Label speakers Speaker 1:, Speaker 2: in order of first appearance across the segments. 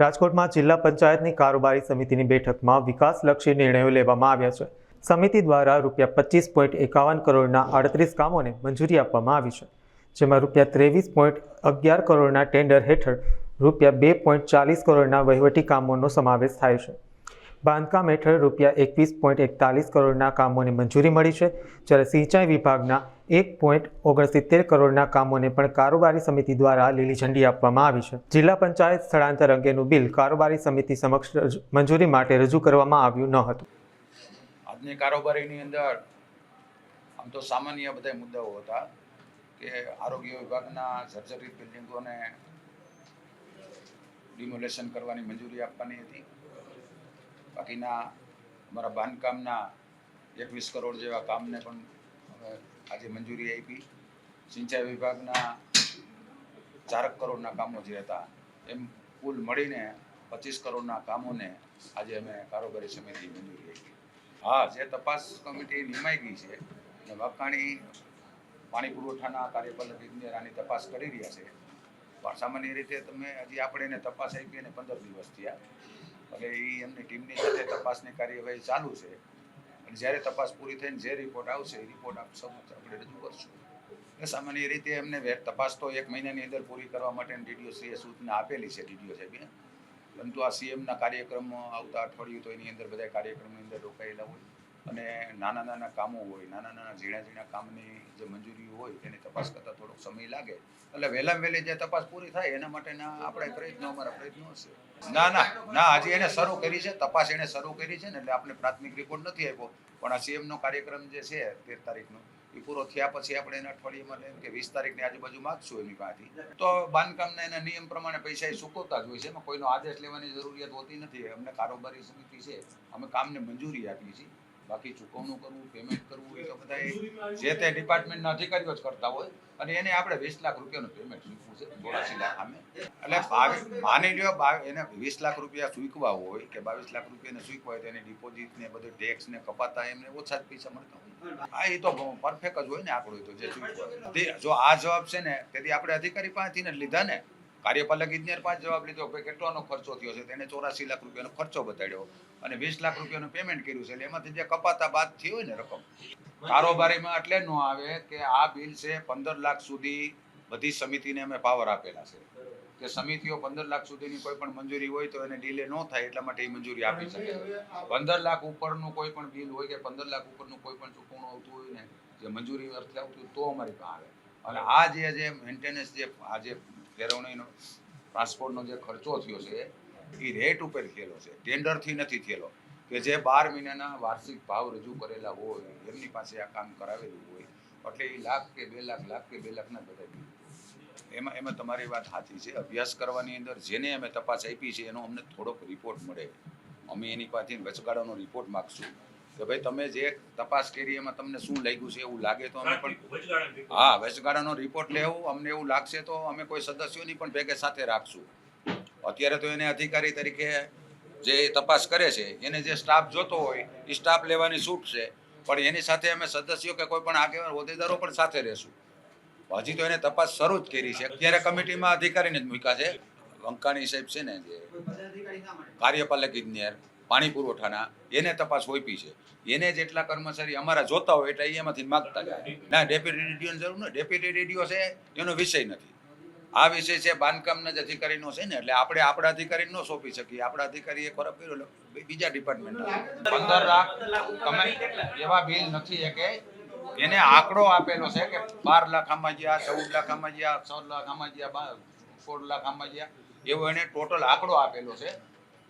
Speaker 1: રાજકોટમાં જિલ્લા પંચાયતની કારોબારી સમિતિની બેઠકમાં વિકાસલક્ષી નિર્ણયો લેવામાં આવ્યા છે. સમિતિ દ્વારા રૂપિયા પચીસ પોઈન્ટ એકાવન કરોડના આડત્રીસ કામોને મંજૂરી આપવામાં આવી છે. જેમાં રૂપિયા ત્રેવીસ પોઈન્ટ અગિયાર કરોડના ટેન્ડર હેઠળ રૂપિયા બે પોઈન્ટ ચાલીસ કરોડના વહીવટી કામોનો સમાવેશ થાય છે. બાંધકામ હેઠળ રૂપિયા એકવીસ પોઈન્ટ એકતાલીસ કરોડના કામોને મંજૂરી મળી છે, જ્યારે સિંચાઈ વિભાગના એક પોઈન્ટ ઓગણસિત્તેર કરોડના કામોને પણ કારોબારી સમિતિ દ્વારા લીલી ઝંડી આપવામાં આવી છે. જિલ્લા પંચાયત સ્થળાંતર અંગેનું બિલ કારોબારી સમિતિ સમક્ષ મંજૂરી માટે રજૂ કરવામાં આવ્યું ન હતું.
Speaker 2: આજની કારોબારીની અંદર આમ તો સામાન્ય બધા મુદ્દાઓ હતા કે આરોગ્ય વિભાગના સર્જરી બિલ્ડિંગોને ડિમોલેશન કરવાની મંજૂરી આપવાની હતી. બાકીના અમારા બાંધકામના એકવીસ કરોડ જેવા કામને પણ હવે આજે મંજૂરી આપી. સિંચાઈ વિભાગના ચારક કરોડના કામો જે હતા, એમ કુલ મળીને પચીસ કરોડના કામોને આજે અમે કારોબારી સમિતિ મંજૂરી આપી. હા, જે તપાસ કમિટી નિમાઈ ગઈ છે અને વાકાણી પાણી પુરવઠાના કાર્યપાલક ઇજનેર આની તપાસ કરી રહ્યા છે, પણ સામાન્ય રીતે તમે હજી આપણે એને તપાસ આપી અને પંદર દિવસ થયા. એટલે એ એમની ટીમની સાથે તપાસની કાર્યવાહી ચાલુ છે અને જ્યારે તપાસ પૂરી થઈને જે રિપોર્ટ આવશે, એ રિપોર્ટ આપ સમક્ષ આપણે રજૂ કરશું. એટલે સામાન્ય રીતે એમને તપાસ તો એક મહિનાની અંદર પૂરી કરવા માટે ડીડીઓ શ્રીએ સૂચના આપેલી છે ડીડીઓ સાહેબે. પરંતુ આ સીએમના કાર્યક્રમ આવતા અઠવાડિયું તો એની અંદર બધા કાર્યક્રમની અંદર રોકાયેલા હોય. અને નાના નાના કામો હોય નાના નાના ઝીણા ઝીણા કામની જે મંજૂરી હોય તેની તપાસ કરતાં થોડોક સમય લાગે. એટલે વહેલામાં વહેલી જે તપાસ પૂરી થાય એના માટેના આપણે પ્રયત્નો અમારા પ્રયત્નો હશે. ના ના ના હજી એને શરૂ કરી છે તપાસ એને શરૂ કરી છે ને એટલે આપણે પ્રાથમિક રિપોર્ટ નથી આપ્યો. પણ આ સીએમનો કાર્યક્રમ જે છે તેર તારીખનો એ પૂરો થયા પછી આપણે એના અઠવાડિયામાં એમ કે વીસ તારીખની આજુબાજુ માગશું એની પાસેથી તો બાંધકામના એના નિયમ પ્રમાણે પૈસા એ ચૂકવતા જ હોય છે એમાં કોઈનો આદેશ લેવાની જરૂરિયાત હોતી નથી. અમને કારોબારી સમિતિ છે અમે કામને મંજૂરી આપીએ છીએ. બાકી ચૂકવણું કરવું પેમેન્ટ કરવું, એ તો બધા જે તે ડિપાર્ટમેન્ટના અધિકારીઓ જ કરતા હોય, અને એને આપણે વીસ લાખ રૂપિયાનું પેમેન્ટ ચૂકવું છે ચોરાસી લાખ અમે એટલે બાવીસ, માની લ્યો એને વીસ લાખ રૂપિયા ચૂકવા હોય કે બાવીસ લાખ રૂપિયાને ચૂકવા હોય તો એની ડિપોઝિટ ને બધું ટેક્સ ને કપાતા એમને ઓછા જ પૈસા મળતા હોય. હા, એ તો પરફેક્ટ જ હોય ને આંકડો તો જે ચૂકવા જો આ જવાબ છે ને, તેથી આપણે અધિકારી પાસેથી ને લીધા ને કાર્યપાલક ઇજનેર પાસે જવાબ લીધો. કે કેટલાનો ખર્ચો થયો છે? તેને ચોરાસી લાખ રૂપિયાનો ખર્ચો બતાડ્યો અને વીસ લાખ રૂપિયાનું પેમેન્ટ કર્યું છે. એટલે એમાંથી જે કપાતા બાદ થઈ હોય ને રકમ, કારોબારીમાં એટલે ન આવે કે આ બિલ છે પંદર લાખ સુધી બધી સમિતિને અમે પાવર આપેલા છે. કે સમિતિઓ પંદર લાખ સુધીની કોઈ પણ મંજૂરી હોય તો એને ડીલે ન થાય, એટલા માટે એ મંજૂરી આપી શકે પંદર લાખ ઉપરનું કોઈ પણ બિલ હોય કે પંદર લાખ ઉપરનું કોઈ પણ ચૂકવણું આવતું હોય ને, જે મંજૂરી અર્થે આવતું તો અમારી પાસે આવે. અને આ જે મેન્ટેનન્સ જે આ જે ફેરવણીનો ટ્રાન્સપોર્ટનો જે ખર્ચો થયો છે, એ રેટ ઉપર થયેલો છે. ટેન્ડરથી નથી થયેલો. કે જે બાર મહિનાના વાર્ષિક ભાવ રજૂ કરેલા હોય, એમની પાસે આ કામ કરાવેલું હોય, એટલે એ લાખ કે બે લાખ લાખ કે બે લાખના બધા એમાં એમાં તમારી વાત સાચી છે. અભ્યાસ કરવાની અંદર જેને અમે તપાસ આપી છે, એનો અમને થોડોક રિપોર્ટ મળે. અમે એની પાસેથી વચગાળાનો રિપોર્ટ માગશું. કે ભાઈ તમે જે તપાસ કરી એમાં તમને શું લાગ્યું છે એવું લાગે તો અમે પણ હા વચગાળાનો રિપોર્ટ લેવું અમને એવું લાગશે તો અમે કોઈ સદસ્યોની પણ ભેગે સાથે રાખશું. અત્યારે તો એને અધિકારી તરીકે જે તપાસ કરે છે એને જે સ્ટાફ જોતો હોય એ સ્ટાફ લેવાની છૂટ છે. પણ એની સાથે અમે સદસ્યો કે કોઈ પણ આગેવાન હોદ્દેદારો પણ સાથે રહેશું. હજી તો એને તપાસ શરૂ જ કરી છે. અત્યારે કમિટીમાં અધિકારીને જ મૂક્યા છે. વંકાણી સાહેબ છે ને જે કાર્યપાલક ઇજનેર. પાણી પુરવઠાના, એને તપાસ હોઈપી છે. એને જેટલા કર્મચારી અમારા જોતા હોય એટલે એમાંથી માગતા જાય. ના, ડેપ્યુટી રેડિયોની જરૂર નહીં ડેપ્યુટી રેડિયો છે, એનો વિષય નથી. આ વિષય છે, બાંધકામના જ અધિકારીનો છે ને, એટલે આપણે આપણા અધિકારીને ન સોંપી શકીએ. આપણા અધિકારી એ ખરાબ કર્યો બીજા ડિપાર્ટમેન્ટ પંદર લાખ તમે એવા બિલ નથી કે એને આંકડો આપેલો છે કે બાર લાખ આમાં ગયા, ચૌદ લાખ આમાં ગયા, છ લાખ આમાં બાર, સોળ લાખ આમાં ગયા. એવો એને ટોટલ આંકડો આપેલો છે.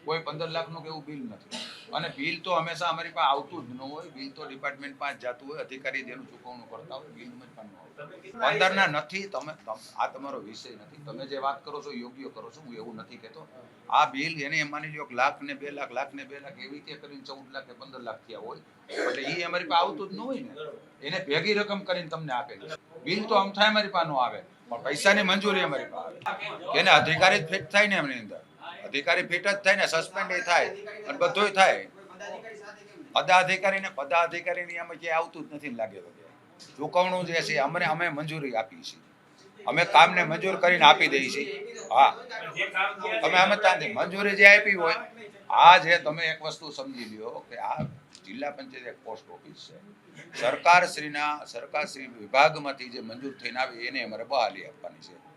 Speaker 2: કોઈ પંદર લાખનું કે એવું બિલ નથી. અને બિલ તો હંમેશા અમારી પાસે આવતું જ ન હોય. બિલ તો ડિપાર્ટમેન્ટ પાસે જ જતું હોય અધિકારી જેનું ચૂકવણું કરતા હોય બિલ જ પણ ન પંદર ના નથી તમે આ તમારો વિષય નથી. તમે જે વાત કરો છો યોગ્ય કરો છો હું એવું નથી કહેતો. આ બિલ એને માની લો લાખ ને બે લાખ લાખ ને બે લાખ એવી રીતે કરીને ચૌદ લાખ કે પંદર લાખ થયા હોય. એટલે એ અમારી પાસે આવતું જ ન હોય ને. એને ભેગી રકમ કરીને તમને આપે બિલ તો આમ થાય અમારી પાસે ન આવે. પણ પૈસાની મંજૂરી અમારી પાસે આવે. એને અધિકારી ફિટ થાય ને એમની અંદર. અધિકારી ફિટ જ થાય ને સસ્પેન્ડ થાય અને બધુંય થાય. પદાધિકારીને પદાધિકારીની અમે ક્યાંય આવતું જ નથી લાગે ચૂકવણું જે છે, અમને અમે મંજૂરી આપી છે અમે કામને મંજૂર કરીને આપી દઈએ છીએ. હા. તમે અમે ત્યાંથી મંજૂરી જે આપી હોય, આ જે તમે એક વસ્તુ સમજી લ્યો કે આ જિલ્લા પંચાયત એક પોસ્ટ ઓફિસ છે. સરકારશ્રીના સરકારશ્રી વિભાગમાંથી જે મંજૂર થઈને આવે, એને અમારે બહાલી આપવાની છે.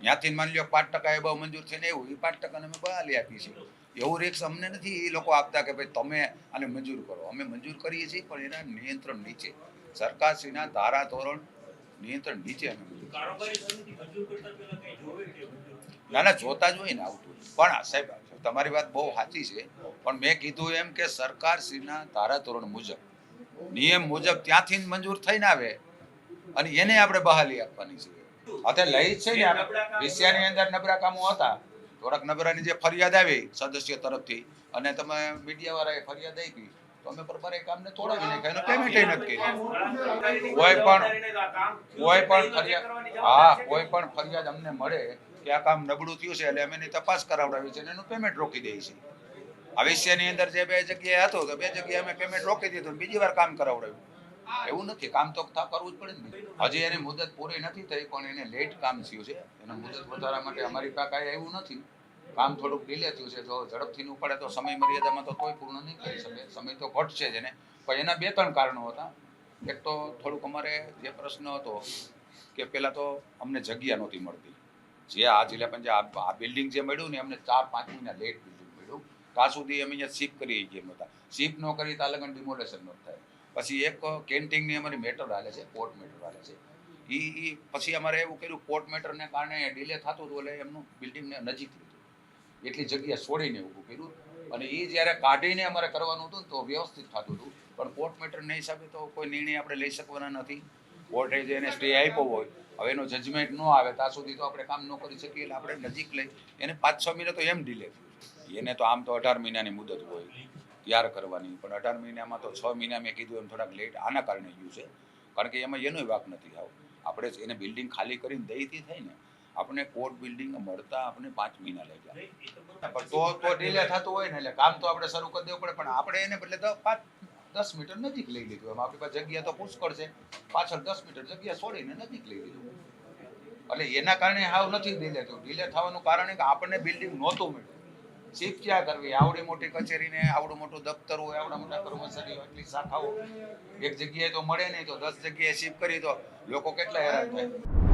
Speaker 2: ત્યાંથી માની લો પાંચ ટકા એ બહુ મંજૂર થઈને એવું એ પાંચ ટકાને અમે બહાલી આપીએ છીએ. એવું રિક્સ અમને નથી એ લોકો આપતા કે ભાઈ તમે આને મંજૂર કરો. અમે મંજૂર કરીએ છીએ, પણ એના નિયંત્રણ નીચે. સરકારશ્રીના ધારા ધોરણ નિયંત્રણ નીચે અમે. ના ના, જોતા જ હોય ને આવતું. પણ સાહેબ, તમારી વાત બહુ સાચી છે. પણ મેં કીધું એમ કે સરકારશ્રીના ધારાધોરણ મુજબ. નિયમ મુજબ ત્યાંથી મંજૂર થઈને આવે. અને એને આપણે બહાલી આપવાની છે. અત્યારે લઈ છે ને વિષયાની અંદર નબળા કામો હતા. થોડાક નબળાની જે ફરિયાદ આવી સદસ્ય તરફથી, અને તમે મીડિયાવાળાએ ફરિયાદ આપી, તો અમે બરાબર એ કામને તોડાવી નાખ્યા એનું પેમેન્ટ નથી કોઈ પણ કોઈ પણ ફરિયાદ, હા, કોઈ પણ ફરિયાદ અમને મળે કે આ કામ નબળું થયું છે, એટલે અમે એની તપાસ કરાવડાવી છે અને એનું પેમેન્ટ રોકી દઈએ છીએ. આ વિષયની અંદર જે બે જગ્યાએ હતો, તો બે જગ્યાએ અમે પેમેન્ટ રોકી દીધું બીજી વાર કામ કરાવડાવ્યું. એવું નથી કામ તો કરવું જ પડે ને હજી એની મુદત પૂરી નથી થઈ, પણ એને લેટ કામ થયું છે. એને મુદત વધારવા માટે અમારી કાકાએ એવું નથી. કામ થોડુંક ડીલે થયું છે જો ઝડપથી ન પડે તો સમય મર્યાદામાં તો કોઈ પૂર્ણ નહીં કરી શકે. સમય તો ઘટશે જ એને. પણ એના બે ત્રણ કારણો હતા. એક તો થોડુંક અમારે જે પ્રશ્ન હતો કે પહેલાં તો અમને જગ્યા નહોતી મળતી. જે આ જિલ્લા પંચાયત, આ બિલ્ડિંગ જે મળ્યું ને અમને ચાર પાંચ મહિના લેટ બિલ્ડિંગ મળ્યું. ત્યાં સુધી અમે અહીંયા શિફ્ટ કરી ગયા નહોતા શિફ્ટ ન કરી ત્યાં લગન ડિમોલેશન ન થાય. પછી એક કેન્ટીનની અમારી મેટર હાલે છે કોર્ટ મેટર હાલે છે. એ એ પછી અમારે એવું કર્યું કોર્ટ મેટરને કારણે ડિલે થતું હતું એટલે એમનું બિલ્ડિંગને નજીક લીધું. એટલી જગ્યા છોડીને ઊભું કર્યું. અને એ જ્યારે કાઢીને અમારે કરવાનું હતું તો વ્યવસ્થિત થતું હતું. પણ કોર્ટ મેટરના હિસાબે તો કોઈ નિર્ણય આપણે લઈ શકવાના નથી. કોર્ટે જે એને સ્ટે આપ્યો હોય, હવે એનો જજમેન્ટ ન આવે, ત્યાં સુધી તો આપણે કામ ન કરી શકીએ એટલે આપણે નજીક લઈ. એને પાંચ છ મહિના તો એમ ડિલે એને તો આમ તો અઢાર મહિનાની મુદત હોય. તૈયાર કરવાની. પણ અઢાર મહિનામાં તો છ મહિના મેં કીધું એમ થોડાક લેટ આના કારણે ગયું છે. કારણ કે એમાં એનોય વાક નથી આવ. આપણે એને બિલ્ડિંગ ખાલી કરીને દઈથી થઈ ને આપણે કોર્ટ બિલ્ડિંગ મળતા આપણે પાંચ મહિના લઈ ગયા પણ તો તો ડિલે થતું હોય ને એટલે કામ તો આપણે શરૂ કરી દેવું પડે. પણ આપણે એને બદલે તો પાંચ દસ મીટર નજીક લઈ લીધું. એમ આપણી પાસે જગ્યા તો પુષ્કળ છે. પાછળ દસ મીટર જગ્યા છોડીને નજીક લઈ લીધું. એટલે એના કારણે હાવ નથી ડિલે થયું. ડિલે થવાનું કારણ એ કે આપણને બિલ્ડિંગ નહોતું મળ્યું. શિફ્ટ ક્યાં કરવી? આવડી મોટી કચેરીને આવડું મોટું દફતર હોય, આવડા મોટા કર્મચારીઓ એટલી શાખાઓ. એક જગ્યાએ તો મળે નહીં તો દસ જગ્યાએ શિફ્ટ કરી તો લોકો કેટલા હેરાન થાય?